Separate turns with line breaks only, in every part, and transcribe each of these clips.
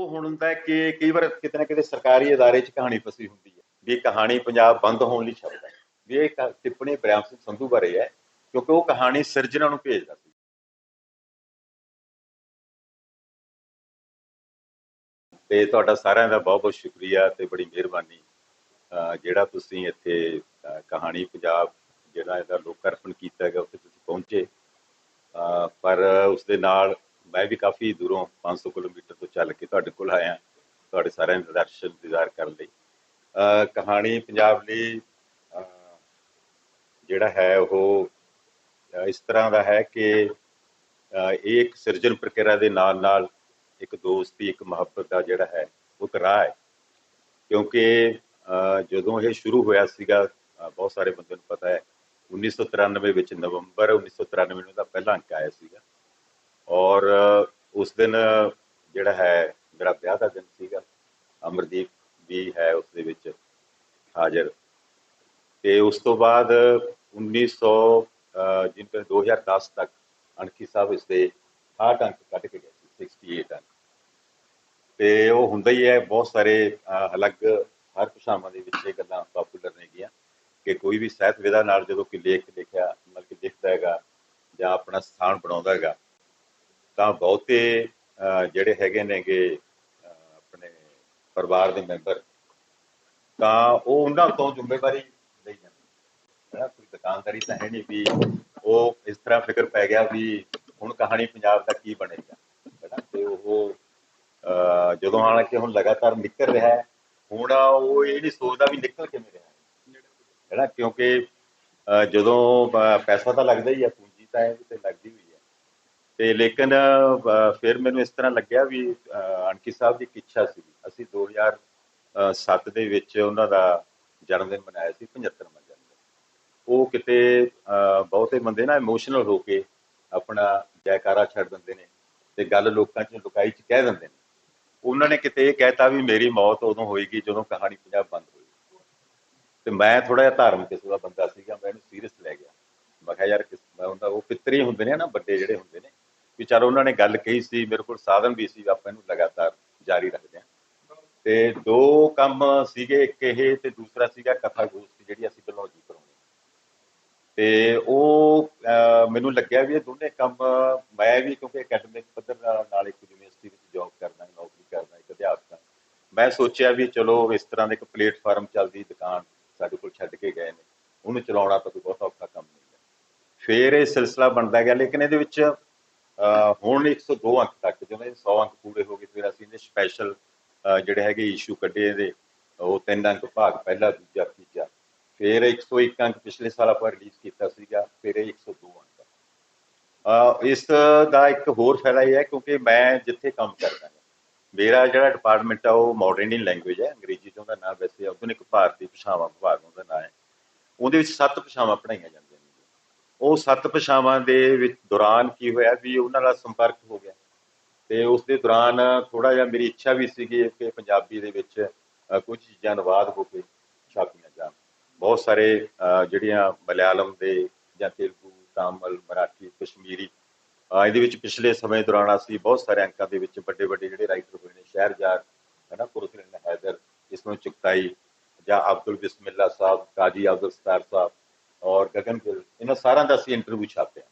ਉਹ ਹੁਣ ਹੁੰਦਾ ਕਿ ਕਈ ਵਾਰ ਕਿਤੇ ਨਾ ਕਿਤੇ ਸਰਕਾਰੀ ਅਦਾਰੇ 'ਚ ਕਹਾਣੀ ਫਸੀ ਹੁੰਦੀ ਹੈ ਵੀ ਇਹ ਕਹਾਣੀ ਪੰਜਾਬ ਬੰਦ ਹੋਣ ਲਈ ਸ਼ਬਦ ਹੈ। ਵੀ ਇਹ ਟਿੱਪਣੀ ਬ੍ਰਿਆਮ ਸਿੰਘ ਸੰਧੂ ਬਾਰੇ ਹੈ, ਕਿਉਂਕਿ ਉਹ ਕਹਾਣੀ ਸਿਰਜਣਾ ਨੂੰ ਭੇਜਦਾ ਸੀ। ਤੇ ਤੁਹਾਡਾ ਸਾਰਿਆਂ ਦਾ ਬਹੁਤ ਬਹੁਤ ਸ਼ੁਕਰੀਆ ਤੇ ਬੜੀ ਮਿਹਰਬਾਨੀ। ਅਹ ਜਿਹੜਾ ਤੁਸੀਂ ਇੱਥੇ ਕਹਾਣੀ ਪੰਜਾਬ ਜਿਹੜਾ ਇਹਦਾ ਲੋਕਾਰਪਣ ਕੀਤਾ ਹੈਗਾ, ਉੱਥੇ ਤੁਸੀਂ ਪਹੁੰਚੇ। ਅਹ ਪਰ ਉਸ ਦੇ ਨਾਲ ਮੈਂ ਵੀ ਕਾਫੀ ਦੂਰੋਂ 500 ਕਿਲੋਮੀਟਰ ਤੋਂ ਚੱਲ ਕੇ ਤੁਹਾਡੇ ਕੋਲ ਆਇਆ, ਤੁਹਾਡੇ ਸਾਰਿਆਂ ਦੇ ਦਰਸ਼ਨ ਦੀਦਾਰ ਕਰਨ ਲਈ। ਕਹਾਣੀ ਪੰਜਾਬ ਲਈ ਜਿਹੜਾ ਹੈ ਉਹ ਇਸ ਤਰ੍ਹਾਂ ਦਾ ਹੈ ਕਿ ਇਹ ਇੱਕ ਸਿਰਜਣ ਪ੍ਰਕਿਰਿਆ ਦੇ ਨਾਲ ਨਾਲ ਇੱਕ ਦੋਸਤੀ ਇੱਕ ਮੁਹੱਬਤ ਦਾ ਜਿਹੜਾ ਹੈ, ਉਹ ਇੱਕ ਰਾਹ ਹੈ। ਕਿਉਂਕਿ ਜਦੋਂ ਇਹ ਸ਼ੁਰੂ ਹੋਇਆ ਸੀਗਾ ਬਹੁਤ ਸਾਰੇ ਬੰਦਿਆਂ ਨੂੰ ਪਤਾ ਹੈ 1993 ਵਿੱਚ ਨਵੰਬਰ 1993 ਨੂੰ ਦਾ ਪਹਿਲਾ ਅੰਕ ਆਇਆ ਸੀਗਾ। ਔਰ ਉਸ ਦਿਨ ਜਿਹੜਾ ਹੈ ਮੇਰਾ ਵਿਆਹ ਦਾ ਦਿਨ ਸੀਗਾ ਅਮਰਦੀਪ ਵੀ ਹੈ ਉਸ ਦੇ ਵਿੱਚ ਹਾਜ਼ਰ। ਤੇ ਉਸ ਤੋਂ ਬਾਅਦ 1900 ਅਹ, ਜਿਨ ਤੇ 2010 ਤੱਕ ਅਣਖੀ ਸਾਹਿਬ ਇਸ ਦੇ 68 ਅੰਕ ਕੱਢ ਕੇ ਗਏ ਸੀ 68 ਅੰਕ ਤੇ ਉਹ ਹੁੰਦਾ ਹੀ ਹੈ ਬਹੁਤ ਸਾਰੇ ਅਲੱਗ ਹਰ ਭਾਸ਼ਾਵਾਂ ਦੇ ਵਿੱਚ ਇਹ ਗੱਲਾਂ ਪਪੂਲਰ ਨੇ ਗੀਆਂ ਕਿ ਕੋਈ ਵੀ ਸਾਹਿਤ ਵਿਧਾ ਨਾਲ ਜਦੋਂ ਕਿ ਲੇਖ ਲਿਖਿਆ ਮਤਲਬ ਕਿ ਲਿਖਦਾ ਹੈਗਾ ਜਾਂ ਆਪਣਾ ਸਥਾਨ ਬਣਾਉਂਦਾ ਹੈਗਾ ਤਾਂ ਬਹੁਤੇ ਜਿਹੜੇ ਹੈਗੇ ਨੇਗੇ ਆਪਣੇ ਪਰਿਵਾਰ ਦੇ ਮੈਂਬਰ ਤਾਂ ਉਹ ਉਹਨਾਂ ਤੋਂ ਜ਼ਿੰਮੇਵਾਰੀ ਲਈ ਜਾਂਦੇ ਹੈ ਕੋਈ ਦੁਕਾਨਦਾਰੀ ਤਾਂ ਹੈ ਨਹੀਂ ਵੀ ਉਹ ਇਸ ਤਰ੍ਹਾਂ ਫਿਕਰ ਪੈ ਗਿਆ ਵੀ ਹੁਣ ਕਹਾਣੀ ਪੰਜਾਬ ਦਾ ਕੀ ਬਣੇਗਾ ਹੈ ਤੇ ਉਹ ਜਦੋਂ ਜਦੋਂ ਹਾਲਾਂਕਿ ਹੁਣ ਲਗਾਤਾਰ ਨਿਕਲ ਰਿਹਾ ਹੈ ਹੁਣ ਉਹ ਇਹ ਨਹੀਂ ਸੋਚਦਾ ਵੀ ਨਿਕਲ ਕਿਵੇਂ ਰਿਹਾ ਹੈ। ਕਿਉਂਕਿ ਅਹ, ਜਦੋਂ ਪੈਸਾ ਤਾਂ ਲੱਗਦਾ ਹੀ ਹੈ ਪੂੰਜੀ ਤਾਂ ਇਹ ਤੇ ਲੱਗਦੀ ਹੋਈ ਤੇ ਲੇਕਿਨ ਫਿਰ ਮੈਨੂੰ ਇਸ ਤਰ੍ਹਾਂ ਲੱਗਿਆ ਵੀ ਅਹ, ਸਾਹਿਬ ਦੀ ਇੱਕ ਇੱਛਾ ਸੀ। ਅਸੀਂ 2007 ਦੇ ਵਿੱਚ ਉਹਨਾਂ ਦਾ ਜਨਮ ਦਿਨ ਮਨਾਇਆ ਸੀ 75ਵਾਂ ਜਨਮ ਉਹ ਕਿਤੇ ਬਹੁਤੇ ਬੰਦੇ ਨਾ ਇਮੋਸ਼ਨਲ ਹੋ ਕੇ ਆਪਣਾ ਜੈਕਾਰਾ ਛੱਡ ਦਿੰਦੇ ਨੇ ਤੇ ਗੱਲ ਲੋਕਾਂ 'ਚ ਲੁਕਾਈ 'ਚ ਕਹਿ ਦਿੰਦੇ ਨੇ। ਉਹਨਾਂ ਨੇ ਕਿਤੇ ਇਹ ਕਹਿਤਾ ਵੀ ਮੇਰੀ ਮੌਤ ਉਦੋਂ ਹੋਏਗੀ ਜਦੋਂ ਕਹਾਣੀ ਪੰਜਾਬ ਬੰਦ ਹੋਈ। ਤੇ ਮੈਂ ਥੋੜਾ ਜਿਹਾ ਧਾਰਮਿਕ ਕਿਸਮ ਦਾ ਬੰਦਾ ਸੀਗਾ ਮੈਂ ਇਹਨੂੰ ਸੀਰੀਅਸ ਲੈ ਗਿਆ। ਮੈਂ ਕਿਹਾ ਯਾਰ ਕਿਸ ਮੈਂ ਹੁੰਦਾ ਉਹ ਪਿੱਤਰੀ ਹੁੰਦੇ ਨੇ ਨਾ ਵੱਡੇ ਜਿਹੜੇ ਹੁੰਦੇ ਨੇ ਵੀ ਚਲ ਉਹਨਾਂ ਨੇ ਗੱਲ ਕਹੀ ਸੀ, ਮੇਰੇ ਕੋਲ ਸਾਧਨ ਵੀ ਸੀ, ਆਪਾਂ ਇਹਨੂੰ ਲਗਾਤਾਰ ਜਾਰੀ ਰੱਖਦੇ ਹਾਂ। ਤੇ ਦੋ ਕੰਮ ਸੀਗੇ, ਇੱਕ ਇਹ ਤੇ ਦੂਸਰਾ ਸੀਗਾ ਕਥਾ ਗੋਸ਼ਟੀ, ਜਿਹੜੀ ਅਸੀਂ ਬਲੌਜੀ ਕਰਾਉਣੀ ਤੇ ਉਹ ਮੈਨੂੰ ਲੱਗਿਆ ਵੀ ਇਹ ਦੋਨੇ ਕੰਮ, ਮੈਂ ਵੀ ਕਿਉਂਕਿ ਅਕੈਡਮਿਕ ਪੱਧਰ ਨਾਲ ਇੱਕ ਯੂਨੀਵਰਸਿਟੀ ਵਿੱਚ ਜੌਬ ਕਰਨਾ ਨੌਕਰੀ ਕਰਨਾ ਇੱਕ ਅਧਿਆਪਕ ਮੈਂ ਸੋਚਿਆ ਵੀ ਚਲੋ ਇਸ ਤਰ੍ਹਾਂ ਦੇ ਇੱਕ ਪਲੇਟਫਾਰਮ ਚੱਲਦੀ, ਦੁਕਾਨ ਸਾਡੇ ਕੋਲ ਛੱਡ ਕੇ ਗਏ ਨੇ। ਉਹਨੂੰ ਚਲਾਉਣਾ ਤਾਂ ਕੋਈ ਬਹੁਤ ਔਖਾ ਕੰਮ ਨਹੀਂ ਹੈ। ਫੇਰ ਇਹ ਸਿਲਸਿਲਾ ਬਣਦਾ ਗਿਆ, ਲੇਕਿਨ ਇਹਦੇ ਵਿੱਚ ਹੁਣ 102 ਅੰਕ ਤੱਕ ਜਿਵੇਂ ਇਹ 100 ਅੰਕ ਪੂਰੇ ਹੋ ਗਏ, ਫਿਰ ਅਸੀਂ ਇਹਦੇ ਸਪੈਸ਼ਲ ਜਿਹੜੇ ਹੈਗੇ ਇਸ਼ੂ ਕੱਢੇ ਇਹਦੇ, ਉਹ ਤਿੰਨ ਅੰਕ ਭਾਗ, ਪਹਿਲਾ, ਦੂਜਾ, ਤੀਜਾ। ਫਿਰ 101 ਅੰਕ ਪਿਛਲੇ ਸਾਲ ਆਪਾਂ ਰਿਲੀਜ਼ ਕੀਤਾ ਸੀਗਾ, ਫਿਰ ਇਹ 102 ਅੰਕ। ਇਸ ਦਾ ਇੱਕ ਹੋਰ ਫਾਇਦਾ ਇਹ ਹੈ ਕਿਉਂਕਿ ਮੈਂ ਜਿੱਥੇ ਕੰਮ ਕਰਦਾ ਹਾਂ, ਮੇਰਾ ਜਿਹੜਾ ਡਿਪਾਰਟਮੈਂਟ ਆ, ਉਹ ਮਾਡਰਨ ਲੈਂਗੁਏਜ ਹੈ, ਅੰਗਰੇਜ਼ੀ ਚ ਉਹਦਾ ਨਾਮ ਵੈਸੇ ਆਧੁਨਿਕ ਭਾਰਤੀ ਭਾਸ਼ਾਵਾਂ ਵਿਭਾਗ, ਉਹਦਾ ਨਾਮ ਹੈ। ਉਹਦੇ ਵਿੱਚ ਸੱਤ ਭਾਸ਼ਾਵਾਂ ਪੜ੍ਹਾਈਆਂ ਜਾਂਦੀਆਂ। ਉਹ ਸੱਤ ਭਾਸ਼ਾਵਾਂ ਦੇ ਵਿੱਚ ਦੌਰਾਨ ਕੀ ਹੋਇਆ ਵੀ ਉਹਨਾਂ ਨਾਲ ਸੰਪਰਕ ਹੋ ਗਿਆ। ਤੇ ਉਸ ਦੇ ਦੌਰਾਨ ਥੋੜਾ ਜਿਹਾ ਮੇਰੀ ਇੱਛਾ ਵੀ ਸੀਗੀ ਕਿ ਪੰਜਾਬੀ ਦੇ ਵਿੱਚ ਕੁਝ ਚੀਜ਼ਾਂ ਅਨੁਵਾਦ ਹੋ ਕੇ ਛਾਪੀਆਂ ਜਾਣ। ਬਹੁਤ ਸਾਰੇ ਜਿਹੜੀਆਂ ਮਲਿਆਲਮ ਦੇ ਜਾਂ ਤੇਲਗੂ, ਤਾਮਿਲ, ਮਰਾਠੀ, ਕਸ਼ਮੀਰੀ ਇਹਦੇ ਵਿੱਚ ਪਿਛਲੇ ਸਮੇਂ ਦੌਰਾਨ ਅਸੀਂ ਬਹੁਤ ਸਾਰੇ ਅੰਕਾਂ ਦੇ ਵਿੱਚ ਵੱਡੇ ਵੱਡੇ ਜਿਹੜੇ ਰਾਈਟਰ ਹੋਏ ਨੇ ਸ਼ਹਿਰਜ਼ਾਦ ਹੈ ਨਾ ਪੁਰਸਲਿਨ ਹੈਦਰ ਇਸਨੂੰ ਚੁਕਤਾਈ ਜਾਂ ਅਬਦੁਲ ਬਿਸਮਿਲ੍ਲਾ ਸਾਹਿਬ, ਕਾਜੀ ਅਬਦੁਲ ਸਤਾਰ ਸਾਹਿਬ ਔਰ ਗਗਨ ਗਿੱਲ ਇਹਨਾਂ ਸਾਰਿਆਂ ਦਾ ਅਸੀਂ ਇੰਟਰਵਿਊ ਛਾਪਿਆ।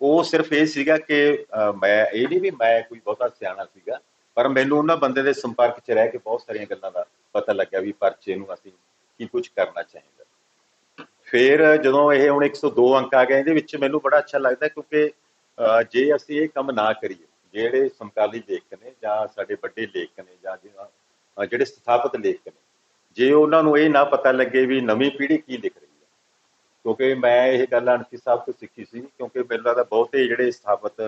ਉਹ ਸਿਰਫ ਇਹ ਸੀਗਾ ਕਿ ਮੈਂ, ਇਹ ਨਹੀਂ ਵੀ ਮੈਂ ਕੋਈ ਬਹੁਤਾ ਸਿਆਣਾ ਸੀਗਾ, ਪਰ ਮੈਨੂੰ ਉਹਨਾਂ ਬੰਦੇ ਦੇ ਸੰਪਰਕ 'ਚ ਰਹਿ ਕੇ ਬਹੁਤ ਸਾਰੀਆਂ ਗੱਲਾਂ ਦਾ ਪਤਾ ਲੱਗਿਆ ਵੀ ਪਰਚੇ ਨੂੰ ਅਸੀਂ ਕੀ ਕੁਝ ਕਰਨਾ ਚਾਹੀਦਾ। ਫਿਰ ਜਦੋਂ ਇਹ ਹੁਣ 102 ਅੰਕ ਆ ਗਏ, ਇਹਦੇ ਵਿੱਚ ਮੈਨੂੰ ਬੜਾ ਅੱਛਾ ਲੱਗਦਾ ਕਿਉਂਕਿ ਜੇ ਅਸੀਂ ਇਹ ਕੰਮ ਨਾ ਕਰੀਏ, ਜਿਹੜੇ ਸਮਕਾਲੀ ਲੇਖਕ ਨੇ ਜਾਂ ਸਾਡੇ ਵੱਡੇ ਲੇਖਕ ਨੇ ਜਾਂ ਜਿਹੜਾ- ਜਿਹੜੇ ਸਥਾਪਿਤ ਲੇਖਕ ਨੇ, ਜੇ ਉਹਨਾਂ ਨੂੰ ਇਹ ਨਾ ਪਤਾ ਲੱਗੇ ਵੀ ਨਵੀਂ ਪੀੜ੍ਹੀ ਕੀ ਲਿਖ ਰਹੀ ਕਿਉਂਕਿ ਮੈਂ ਇਹ ਗੱਲ ਅਣਖੀ ਸਾਹਿਬ ਤੋਂ ਸਿੱਖੀ ਸੀ ਕਿਉਂਕਿ ਮੈਨੂੰ ਲੱਗਦਾ ਬਹੁਤੇ ਜਿਹੜੇ ਸਥਾਪਤ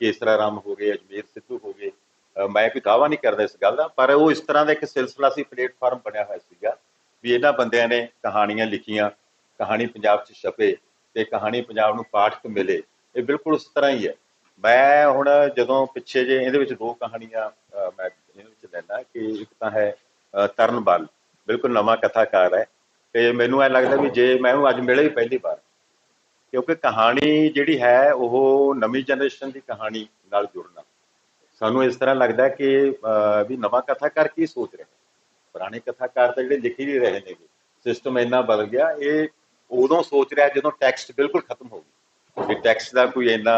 ਕੇਸਰਾ ਰਾਮ ਹੋ ਗਏ ਅਜਮੇਰ ਸਿੱਧੂ ਹੋ ਗਏ ਮੈਂ ਕੋਈ ਦਾਵਾ ਨਹੀਂ ਕਰਦਾ ਇਸ ਗੱਲ ਦਾ ਪਰ ਉਹ ਇਸ ਤਰ੍ਹਾਂ ਦਾ ਇੱਕ ਸਿਲਸਿਲਾ ਸੀ ਪਲੇਟਫਾਰਮ ਬਣਿਆ ਹੋਇਆ ਸੀਗਾ ਵੀ ਇਹਨਾਂ ਬੰਦਿਆਂ ਨੇ ਕਹਾਣੀਆਂ ਲਿਖੀਆਂ ਕਹਾਣੀ ਪੰਜਾਬ 'ਚ ਛਪੇ ਤੇ ਕਹਾਣੀ ਪੰਜਾਬ ਨੂੰ ਪਾਠਕ ਮਿਲੇ ਇਹ ਬਿਲਕੁਲ ਉਸ ਤਰ੍ਹਾਂ ਹੀ ਹੈ। ਮੈਂ ਹੁਣ ਜਦੋਂ ਪਿੱਛੇ ਜੇ ਇਹਦੇ ਵਿੱਚ ਦੋ ਕਹਾਣੀਆਂ ਮੈਂ ਇਹਦੇ ਵਿੱਚ ਲੈਣਾ ਕਿ ਇੱਕ ਤਾਂ ਹੈ ਅ, ਤਰਨਬਲ ਬਿਲਕੁਲ ਨਵਾਂ ਕਥਾਕਾਰ ਹੈ ਤੇ ਮੈਨੂੰ ਐ ਲੱਗਦਾ ਵੀ ਜੇ ਮੈਂ ਉਹਨੂੰ ਅੱਜ ਮਿਲੇ ਹੀ ਪਹਿਲੀ ਵਾਰ, ਕਿਉਂਕਿ ਕਹਾਣੀ ਜਿਹੜੀ ਹੈ ਉਹ ਨਵੀਂ ਜਨਰੇਸ਼ਨ ਦੀ ਕਹਾਣੀ ਨਾਲ ਜੁੜਨਾ। ਸਾਨੂੰ ਇਸ ਤਰ੍ਹਾਂ ਲੱਗਦਾ ਕਿ ਵੀ ਨਵਾਂ ਕਥਾਕਾਰ ਕੀ ਸੋਚ ਰਿਹਾ? ਪੁਰਾਣੇ ਕਥਾਕਾਰ ਤਾਂ ਜਿਹੜੇ ਲਿਖੀ ਨਹੀਂ ਰਹੇ ਨੇਗੇ ਸਿਸਟਮ ਇੰਨਾ ਬਦਲ ਗਿਆ, ਇਹ ਉਦੋਂ ਸੋਚ ਰਿਹਾ ਜਦੋਂ ਟੈਕਸਟ ਬਿਲਕੁਲ ਖਤਮ ਹੋ ਗਈ। ਵੀ ਟੈਕਸਟ ਦਾ ਕੋਈ ਇੰਨਾ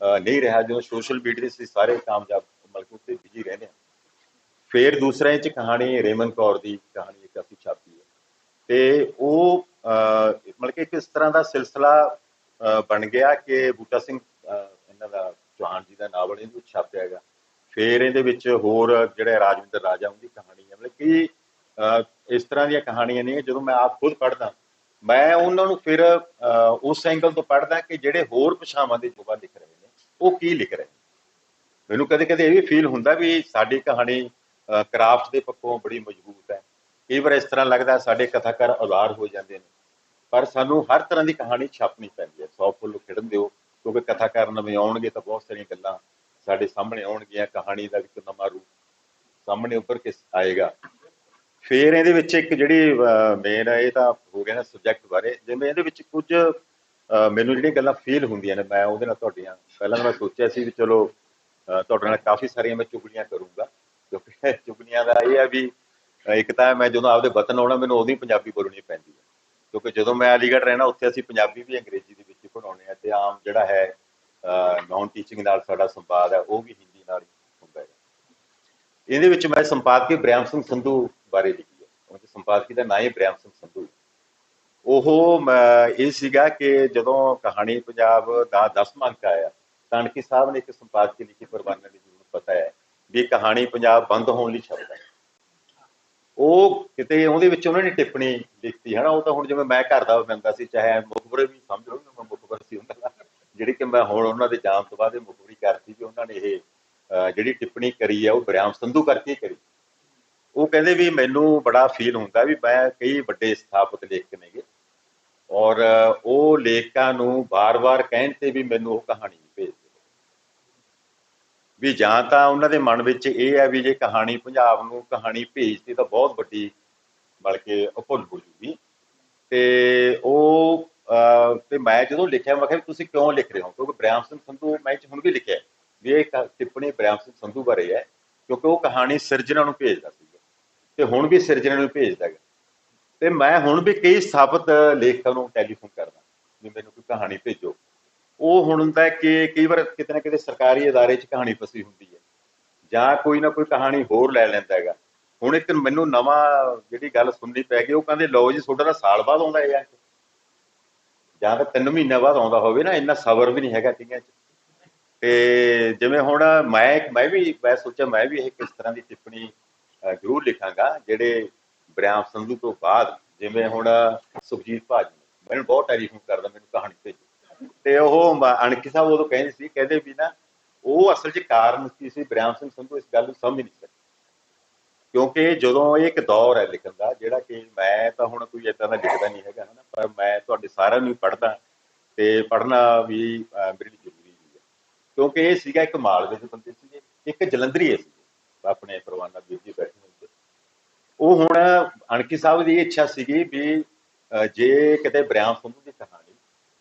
ਨਹੀਂ ਰਿਹਾ, ਜਦੋਂ ਸੋਸ਼ਲ ਮੀਡੀਆ ਸੀ, ਸਾਰੇ ਕਾਮਯਾਬ ਮਲਕ ਉੱਤੇ ਬਿਜ਼ੀ ਰਹਿੰਦੇ ਆ। ਫਿਰ ਦੂਸਰੇ ਚ ਕਹਾਣੀ ਰੇਮਨ ਕੌਰ ਦੀ ਕਹਾਣੀ ਇੱਕ ਅਸੀਂ ਛਾਪੀ। ਤੇ ਉਹ ਮਤਲਬ ਕਿ ਇੱਕ ਇਸ ਤਰ੍ਹਾਂ ਦਾ ਸਿਲਸਿਲਾ ਬਣ ਗਿਆ ਕਿ ਬੂਟਾ ਸਿੰਘ ਇਹਨਾਂ ਦਾ ਚੌਹਾਨ ਜੀ ਦਾ ਨਾਵਲ ਇਹਦੇ ਵਿੱਚ ਛਾਪਿਆ ਹੈਗਾ ਫਿਰ ਇਹਦੇ ਵਿੱਚ ਹੋਰ ਜਿਹੜੇ ਰਾਜਵਿੰਦਰ ਰਾਜਾ, ਉਹਦੀ ਕਹਾਣੀ ਹੈ। ਮਤਲਬ ਕਿ ਇਸ ਤਰ੍ਹਾਂ ਦੀਆਂ ਕਹਾਣੀਆਂ ਨੇ, ਜਦੋਂ ਮੈਂ ਆਪ ਖੁਦ ਪੜ੍ਹਦਾ, ਮੈਂ ਉਹਨਾਂ ਨੂੰ ਫਿਰ ਉਸ ਐਂਗਲ ਤੋਂ ਪੜ੍ਹਦਾ ਕਿ ਜਿਹੜੇ ਹੋਰ ਭਾਸ਼ਾਵਾਂ ਦੇ ਜੁਬਾ ਲਿਖ ਰਹੇ ਨੇ, ਉਹ ਕੀ ਲਿਖ ਰਹੇ ਨੇ। ਮੈਨੂੰ ਕਦੇ ਕਦੇ ਇਹ ਵੀ ਫੀਲ ਹੁੰਦਾ ਵੀ ਸਾਡੀ ਕਹਾਣੀ ਕਰਾਫਟ ਦੇ ਪੱਖੋਂ ਬੜੀ ਮਜ਼ਬੂਤ ਹੈ। ਕਈ ਵਾਰ ਇਸ ਤਰ੍ਹਾਂ ਲੱਗਦਾ ਸਾਡੇ ਕਥਾਕਾਰ ਉਦਾਰ ਹੋ ਜਾਂਦੇ ਨੇ। ਪਰ ਸਾਨੂੰ ਹਰ ਤਰ੍ਹਾਂ ਦੀ ਕਹਾਣੀ ਛਾਪਣੀ ਪੈਂਦੀ ਹੈ। ਸੌ ਫੁੱਲ ਖਿੜਨ ਦਿਓ, ਕਿਉਂਕਿ ਕਥਾਕਾਰ ਨਵੇਂ ਆਉਣਗੇ ਤਾਂ ਬਹੁਤ ਸਾਰੀਆਂ ਗੱਲਾਂ ਸਾਡੇ ਸਾਹਮਣੇ ਆਉਣਗੀਆਂ, ਕਹਾਣੀ ਦਾ ਇੱਕ ਨਵਾਂ ਰੂਪ ਸਾਹਮਣੇ ਉੱਪਰ ਕਿਸ ਆਏਗਾ। ਫਿਰ ਇਹਦੇ ਵਿੱਚ ਇੱਕ ਜਿਹੜੀ ਮੇਨ ਇਹ ਤਾਂ ਹੋ ਗਿਆ ਨਾ ਸਬਜੈਕਟ ਬਾਰੇ। ਜਿਵੇਂ ਇਹਦੇ ਵਿੱਚ ਕੁਝ ਮੈਨੂੰ ਜਿਹੜੀਆਂ ਗੱਲਾਂ ਫੀਲ ਹੁੰਦੀਆਂ ਨੇ, ਮੈਂ ਉਹਦੇ ਨਾਲ ਤੁਹਾਡੀਆਂ, ਪਹਿਲਾਂ ਤਾਂ ਮੈਂ ਸੋਚਿਆ ਸੀ ਵੀ ਚਲੋ ਤੁਹਾਡੇ ਨਾਲ ਕਾਫੀ ਸਾਰੀਆਂ ਮੈਂ ਚੁਗਲੀਆਂ ਕਰੂੰਗਾ। ਕਿਉਂਕਿ ਚੁਗਲੀਆਂ ਦਾ ਇਹ ਹੈ ਵੀ ਇੱਕ ਤਾਂ ਮੈਂ ਜਦੋਂ ਆਪਦੇ ਵਤਨ ਆਉਣਾ ਮੈਨੂੰ ਉਹਦੀ ਪੰਜਾਬੀ ਬੋਲਣੀ ਪੈਂਦੀ ਹੈ। ਕਿਉਂਕਿ ਜਦੋਂ ਮੈਂ ਅਲੀਗੜ੍ਹ ਰਹਿਣਾ, ਉੱਥੇ ਅਸੀਂ ਪੰਜਾਬੀ ਵੀ ਅੰਗਰੇਜ਼ੀ ਦੇ ਵਿੱਚ ਹੀ ਪੜਾਉਣੇ ਆ ਤੇ ਆਮ ਜਿਹੜਾ ਹੈ ਨਾਨ ਟੀਚਿੰਗ ਨਾਲ ਸਾਡਾ ਸੰਵਾਦ ਹੈ, ਉਹ ਵੀ ਹਿੰਦੀ ਨਾਲ ਹੁੰਦਾ ਹੈ। ਇਹਦੇ ਵਿੱਚ ਮੈਂ ਸੰਪਾਦਕੀ ਬ੍ਰਿਆਮ ਸਿੰਘ ਸੰਧੂ ਬਾਰੇ ਲਿਖੀ ਹੈ। ਉਹਨਾਂ ਉਹਦੇ ਸੰਪਾਦਕੀ ਦਾ ਨਾਂ ਹੀ ਬ੍ਰਿਆਮ ਸਿੰਘ ਸੰਧੂ ਉਹ ਇਹ ਸੀਗਾ ਕਿ ਜਦੋਂ ਕਹਾਣੀ ਪੰਜਾਬ ਦਾ 10ਵਾਂ ਅੰਕ ਆਇਆ ਤਾਨਕੀ ਸਾਹਿਬ ਨੇ ਇੱਕ ਸੰਪਾਦਕੀ ਲਿਖੀ, ਪਰਵਾਨਾ ਦੀ ਜ਼ਰੂਰ ਪਤਾ ਹੈ, ਵੀ ਕਹਾਣੀ ਪੰਜਾਬ ਬੰਦ ਹੋਣ ਲਈ ਸ਼ਬਦ ਹੈ। ਉਹ ਕਿਤੇ ਉਹਦੇ ਵਿੱਚ ਉਹਨਾਂ ਨੇ ਟਿੱਪਣੀ ਲਿਖਤੀ ਹੈ ਨਾ ਉਹ ਤਾਂ ਹੁਣ ਜਿਵੇਂ ਮੈਂ ਘਰ ਦਾ ਬੰਦਾ ਸੀ, ਚਾਹੇ ਮੁਖਬਰ ਵੀ ਸਮਝ ਲਓ ਮੈਂ ਮੁਖਬਰ ਸੀ ਉਹਨਾਂ ਦਾ ਜਿਹੜੀ ਕਿ ਮੈਂ ਹੁਣ ਉਹਨਾਂ ਦੇ ਜਾਣ ਤੋਂ ਬਾਅਦ ਇਹ ਮੁਖਬਰੀ ਕਰਤੀ ਵੀ ਉਹਨਾਂ ਨੇ ਇਹ ਜਿਹੜੀ ਟਿੱਪਣੀ ਕਰੀ ਹੈ ਉਹ ਬ੍ਰਿਆਮ ਸੰਧੂ ਕਰਕੇ ਕਰੀ। ਉਹ ਕਹਿੰਦੇ ਵੀ ਮੈਨੂੰ ਬੜਾ ਫੀਲ ਹੁੰਦਾ ਵੀ ਮੈਂ ਕਈ ਵੱਡੇ ਸਥਾਪਿਤ ਲੇਖਕ ਨੇਗੇ ਔਰ ਉਹ ਲੇਖਕਾਂ ਨੂੰ ਬਾਰ-ਬਾਰ ਕਹਿਣ ਤੇ ਵੀ ਮੈਨੂੰ ਉਹ ਕਹਾਣੀ ਵੀ ਜਾਂ ਤਾਂ ਉਹਨਾਂ ਦੇ ਮਨ ਵਿੱਚ ਇਹ ਹੈ ਵੀ ਜੇ ਕਹਾਣੀ ਪੰਜਾਬ ਨੂੰ, ਕਹਾਣੀ ਭੇਜਦੀ ਤਾਂ ਬਹੁਤ ਵੱਡੀ ਬਲਕਿ ਅਭੁੱਲ ਹੋ ਜੂਗੀ। ਤੇ ਉਹ ਤੇ ਮੈਂ ਜਦੋਂ ਲਿਖਿਆ, ਮੈਂ ਕਿਹਾ ਤੁਸੀਂ ਕਿਉਂ ਲਿਖ ਰਹੇ ਹੋ? ਕਿਉਂਕਿ ਬ੍ਰਿਆਮ ਸਿੰਘ ਸੰਧੂ, ਮੈਂ ਹੁਣ ਵੀ ਲਿਖਿਆ ਵੀ ਇਹ ਕ- ਟਿੱਪਣੀ ਬ੍ਰਿਆਮ ਸਿੰਘ ਸੰਧੂ ਬਾਰੇ ਹੈ, ਕਿਉਂਕਿ ਉਹ ਕਹਾਣੀ ਸਿਰਜਣਾ ਨੂੰ ਭੇਜਦਾ ਸੀਗਾ ਤੇ ਹੁਣ ਵੀ ਸਿਰਜਣਾ ਨੂੰ ਭੇਜਦਾ ਹੈ ਤੇ ਮੈਂ ਹੁਣ ਵੀ ਕਈ ਸਥਾਪਿਤ ਲੇਖਕਾਂ ਨੂੰ ਟੈਲੀਫੋਨ ਕਰਦਾ ਵੀ ਮੈਨੂੰ ਕੋਈ ਕਹਾਣੀ ਭੇਜੋ। ਉਹ ਹੁਣ ਹੁੰਦਾ ਕਿ ਕਈ ਵਾਰ ਕਿਤੇ ਨਾ ਕਿਤੇ ਸਰਕਾਰੀ ਅਦਾਰੇ 'ਚ ਕਹਾਣੀ ਫਸੀ ਹੁੰਦੀ ਹੈ। ਜਾਂ ਕੋਈ ਨਾ ਕੋਈ ਕਹਾਣੀ ਹੋਰ ਲੈ ਲੈਂਦਾ ਹੈਗਾ। ਹੁਣ ਇੱਕ ਮੈਨੂੰ ਨਵਾਂ ਜਿਹੜੀ ਗੱਲ ਸੁਣਨੀ ਪੈ ਗਈ, ਉਹ ਕਹਿੰਦੇ, ਲਓ ਜੀ, ਤੁਹਾਡਾ ਤਾਂ ਸਾਲ ਬਾਅਦ ਆਉਂਦਾ ਹੈ ਅੰਕ ਜਾਂ ਤਾਂ 3 ਮਹੀਨਿਆਂ ਬਾਅਦ ਆਉਂਦਾ ਹੋਵੇ ਨਾ, ਇੰਨਾ ਸਬਰ ਵੀ ਨਹੀਂ ਹੈਗਾ ਕਈਆਂ 'ਚ। ਤੇ ਜਿਵੇਂ ਹੁਣ ਮੈਂ ਮੈਂ ਵੀ, ਮੈਂ ਸੋਚਿਆ, ਮੈਂ ਵੀ ਇਹ ਕਿਸ ਤਰ੍ਹਾਂ ਦੀ ਟਿੱਪਣੀ ਜ਼ਰੂਰ ਲਿਖਾਂਗਾ, ਜਿਹੜੇ ਬ੍ਰਿਆਮ ਸੰਧੂ ਤੋਂ ਬਾਅਦ ਜਿਵੇਂ ਹੁਣ ਸੁਖਜੀਤ ਭਾਜੀ ਮੈਨੂੰ ਬਹੁਤ ਟੈਲੀਫੋਨ ਕਰਦਾ ਮੈਨੂੰ ਕਹਾਣੀ ਭੇਜੀ ਤੇ ਉਹ ਅਣਖੀ ਸਾਹਿਬ ਉਦੋਂ ਕਹਿੰਦੇ ਸੀ ਕਹਿੰਦੇ ਵੀ ਨਾ ਉਹ ਅਸਲ 'ਚ ਕਾਰਨ ਕੀ ਸੀ ਬ੍ਰਿਆਮ ਸਿੰਘ ਸੰਧੂ ਇਸ ਗੱਲ ਨੂੰ ਸਮਝ ਨਹੀਂ ਸਕੇ। ਕਿਉਂਕਿ ਜਦੋਂ ਇਹ ਇੱਕ ਦੌਰ ਹੈ ਲਿਖਣ ਦਾ ਜਿਹੜਾ ਕਿ ਮੈਂ ਤਾਂ ਹੁਣ ਕੋਈ ਏਦਾਂ ਦਾ ਲਿਖਦਾ ਨਹੀਂ ਹੈਗਾ ਹਨਾ ਪਰ ਮੈਂ ਤੁਹਾਡੇ ਸਾਰਿਆਂ ਨੂੰ ਹੀ ਪੜ੍ਹਦਾ ਤੇ ਪੜ੍ਹਨਾ ਵੀ ਅਹ, ਮੇਰੇ ਲਈ ਜ਼ਰੂਰੀ ਹੈ। ਕਿਉਂਕਿ ਇਹ ਸੀਗਾ ਇੱਕ ਮਾਲਵੇ ਦੇ ਬੰਦੇ ਸੀਗੇ ਇੱਕ ਜਲੰਧਰੀ ਸੀ ਆਪਣੇ ਪਰਵਾਨਾ ਵੀਰ ਜੀ ਬੈਠੇ ਹੁੰਦੇ ਉਹ ਹੁਣ ਅਣਕੀ ਸਾਹਿਬ ਦੀ ਇੱਛਾ ਸੀਗੀ ਵੀ ਜੇ ਕਿਤੇ ਬ੍ਰਿਆਮ ਸੰਧੂ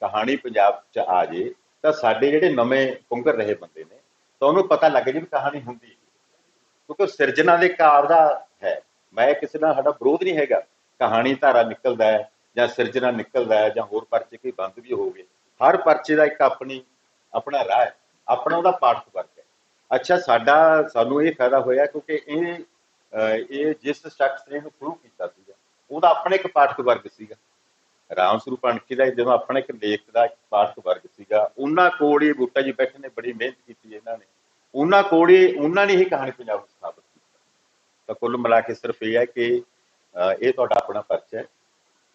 ਕਹਾਣੀ ਪੰਜਾਬ 'ਚ ਆ ਜੇ, ਤਾਂ ਸਾਡੇ ਜਿਹੜੇ ਨਵੇਂ ਪੁੰਗਰ ਰਹੇ ਬੰਦੇ ਨੇ, ਤਾਂ ਉਹਨੂੰ ਪਤਾ ਲੱਗ ਜੇ ਵੀ ਕਹਾਣੀ ਹੁੰਦੀ ਕਿਉਂਕਿ ਉਹ ਸਿਰਜਣਾ ਦੇ ਕਾਵ ਦਾ ਹੈ। ਮੈਂ ਕਿਸੇ ਨਾਲ ਸਾਡਾ ਵਿਰੋਧ ਨਹੀਂ ਹੈਗਾ। ਕਹਾਣੀ ਧਾਰਾ ਨਿਕਲਦਾ ਹੈ, ਜਾਂ ਸਿਰਜਣਾ ਨਿਕਲਦਾ ਹੈ, ਜਾਂ ਹੋਰ ਪਰਚੇ ਕੋਈ ਬੰਦ ਵੀ ਹੋ ਗਏ। ਹਰ ਪਰਚੇ ਦਾ ਇੱਕ ਆਪਣੀ, ਆਪਣਾ ਰਾਹ ਹੈ। ਆਪਣਾ ਉਹਦਾ ਪਾਠਕ ਵਰਗ ਹੈ। ਅੱਛਾ, ਸਾਡਾ, ਸਾਨੂੰ ਇਹ ਫਾਇਦਾ ਹੋਇਆ ਕਿਉਂਕਿ ਇਹ ਇਹ ਜਿਸ ਸ਼ਖਸ ਨੇ ਇਹਨੂੰ ਸ਼ੁਰੂ ਕੀਤਾ ਸੀਗਾ, ਉਹਦਾ ਆਪਣਾ ਇੱਕ ਪਾਠਕ ਵਰਗ ਸੀਗਾ। ਰਾਮ ਸਰੂਪ ਅਣਖੀ ਦਾ ਜਦੋਂ ਆਪਣਾ ਇੱਕ ਲੇਖ ਦਾ ਇੱਕ ਪਾਠਕ ਵਰਗ ਸੀਗਾ, ਉਹਨਾਂ ਕੋਲ ਹੀ ਬੂਟਾ ਜੀ ਬੈਠੇ ਨੇ, ਬੜੀ ਮਿਹਨਤ ਕੀਤੀ ਇਹਨਾਂ ਨੇ। ਉਹਨਾਂ ਕੋਲ ਹੀ, ਉਹਨਾਂ ਨੇ ਹੀ ਕਹਾਣੀ ਪੰਜਾਬ ਨੂੰ ਸਥਾਪਿਤ ਕੀਤੀ। ਤਾਂ ਕੁੱਲ ਮਿਲਾ ਕੇ ਸਿਰਫ ਇਹ ਹੈ ਕਿ ਇਹ ਤੁਹਾਡਾ ਆਪਣਾ ਪਰਚਾ ਹੈ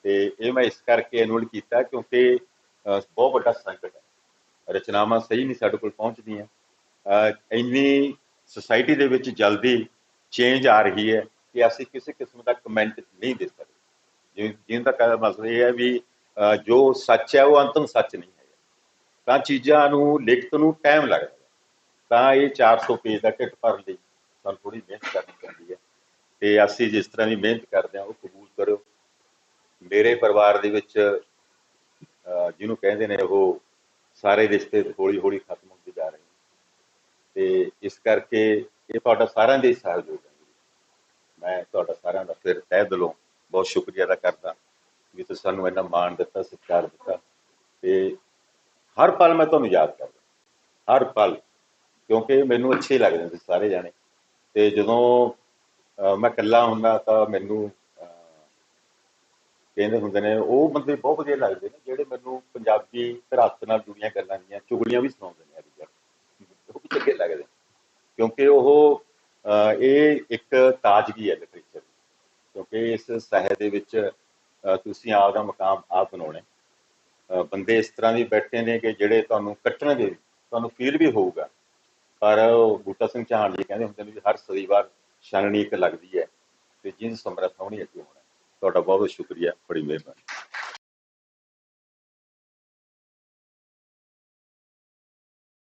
ਤੇ ਇਹ ਮੈਂ ਇਸ ਕਰਕੇ ਐਨੂਅਲ ਕੀਤਾ ਕਿਉਂਕਿ ਬਹੁਤ ਵੱਡਾ ਸੰਕਟ ਹੈ। ਰਚਨਾਵਾਂ ਸਹੀ ਨਹੀਂ ਸਾਡੇ ਕੋਲ ਪਹੁੰਚਦੀਆਂ। ਇੰਨੀ ਸੁਸਾਇਟੀ ਦੇ ਵਿੱਚ ਜਲਦੀ ਚੇਂਜ ਆ ਰਹੀ ਹੈ ਕਿ ਅਸੀਂ ਕਿਸੇ ਕਿਸਮ ਦਾ ਕਮੈਂਟ ਨਹੀਂ ਦੇ ਸਕਦੇ। ਜਿਵੇਂ ਜਿਵੇਂ ਦਾ ਕਹਿਣ ਮਤਲਬ ਇਹ ਹੈ ਵੀ ਜੋ ਸੱਚ ਹੈ ਉਹ ਅੰਤਮ ਸੱਚ ਨਹੀਂ ਹੈ। ਤਾਂ ਚੀਜ਼ਾਂ ਨੂੰ ਲਿਖਤ ਨੂੰ ਟਾਈਮ ਲੱਗਦਾ ਤਾਂ ਇਹ 400 ਪੇਜ ਦਾ ਟਿੱਟ ਭਰਨ ਲਈ ਸਾਨੂੰ ਥੋੜੀ ਮਿਹਨਤ ਕਰਨੀ ਪੈਂਦੀ ਹੈ। ਤੇ ਅਸੀਂ ਜਿਸ ਤਰ੍ਹਾਂ ਦੀ ਮਿਹਨਤ ਕਰਦੇ ਹਾਂ, ਉਹ ਕਬੂਲ ਕਰਿਓ। ਮੇਰੇ ਪਰਿਵਾਰ ਦੇ ਵਿੱਚ ਜਿਹਨੂੰ ਕਹਿੰਦੇ ਨੇ ਉਹ ਸਾਰੇ ਰਿਸ਼ਤੇ ਹੌਲੀ ਹੌਲੀ ਖਤਮ ਹੁੰਦੇ ਜਾ ਰਹੇ ਨੇ। ਤੇ ਇਸ ਕਰਕੇ ਇਹ ਤੁਹਾਡਾ ਸਾਰਿਆਂ ਦੇ ਹੀ ਸਹਿਯੋਗ ਹੈ। ਮੈਂ ਤੁਹਾਡਾ ਸਾਰਿਆਂ ਦਾ ਫਿਰ ਤਹਿ ਦਿਲੋਂ ਬਹੁਤ ਸ਼ੁਕਰੀਆ ਅਦਾ ਕਰਦਾ ਵੀ ਤੁਸੀਂ ਸਾਨੂੰ ਇੰਨਾ ਮਾਣ ਦਿੱਤਾ, ਸਤਿਕਾਰ ਦਿੱਤਾ ਤੇ ਹਰ ਪਲ ਮੈਂ ਤੁਹਾਨੂੰ ਯਾਦ ਕਰਦਾ, ਹਰ ਪਲ, ਕਿਉਂਕਿ ਮੈਨੂੰ ਅੱਛੇ ਲੱਗਦੇ ਤੁਸੀਂ ਸਾਰੇ ਜਾਣੇ ਤੇ ਜਦੋਂ ਮੈਂ ਇਕੱਲਾ ਹੁੰਦਾ ਤਾਂ ਮੈਨੂੰ ਕਹਿੰਦੇ ਹੁੰਦੇ ਨੇ, ਉਹ ਬੰਦੇ ਬਹੁਤ ਵਧੀਆ ਲੱਗਦੇ ਨੇ ਜਿਹੜੇ ਮੈਨੂੰ ਪੰਜਾਬੀ ਧਰਾਤ ਨਾਲ ਜੁੜੀਆਂ ਗੱਲਾਂ ਦੀਆਂ ਚੁਗਲੀਆਂ ਵੀ ਸੁਣਾਉਂਦੇ ਨੇ ਅੱਜ ਉਹ ਵੀ ਚੰਗੇ ਲੱਗਦੇ ਨੇ, ਕਿਉਂਕਿ ਉਹ ਇਹ ਇੱਕ ਤਾਜ਼ਗੀ ਹੈ ਲਿਟਰੇਚਰ ਕਿਉਂਕਿ ਇਸ ਸਾਹਿਤ ਦੇ ਵਿੱਚ ਤੁਸੀਂ ਆਪ ਦਾ ਮਕਾਮ ਆਪ ਬਣਾਉਣਾ ਬੰਦੇ ਇਸ ਤਰ੍ਹਾਂ ਵੀ ਬੈਠੇ ਨੇ ਕਿ ਜਿਹੜੇ ਤੁਹਾਨੂੰ ਕੱਟਣਗੇ, ਤੁਹਾਨੂੰ ਫੀਲ ਵੀ ਹੋਊਗਾ। ਪਰ ਉਹ ਬੂਟਾ ਸਿੰਘ ਚਾਹਣ ਜੀ ਕਹਿੰਦੇ ਹੁੰਦੇ ਨੇ ਵੀ ਹਰ ਸਦੀਵਾਰ ਛਾਨਣੀ ਇੱਕ ਲੱਗਦੀ ਹੈ ਤੇ ਜਿੰਨ ਸਮਰੱਥ ਹੋਣੀ ਅੱਗੇ ਹੋਣਾ ਤੁਹਾਡਾ ਬਹੁਤ ਬਹੁਤ ਸ਼ੁਕਰੀਆ, ਬੜੀ ਮਿਹਰਬਾਨੀ।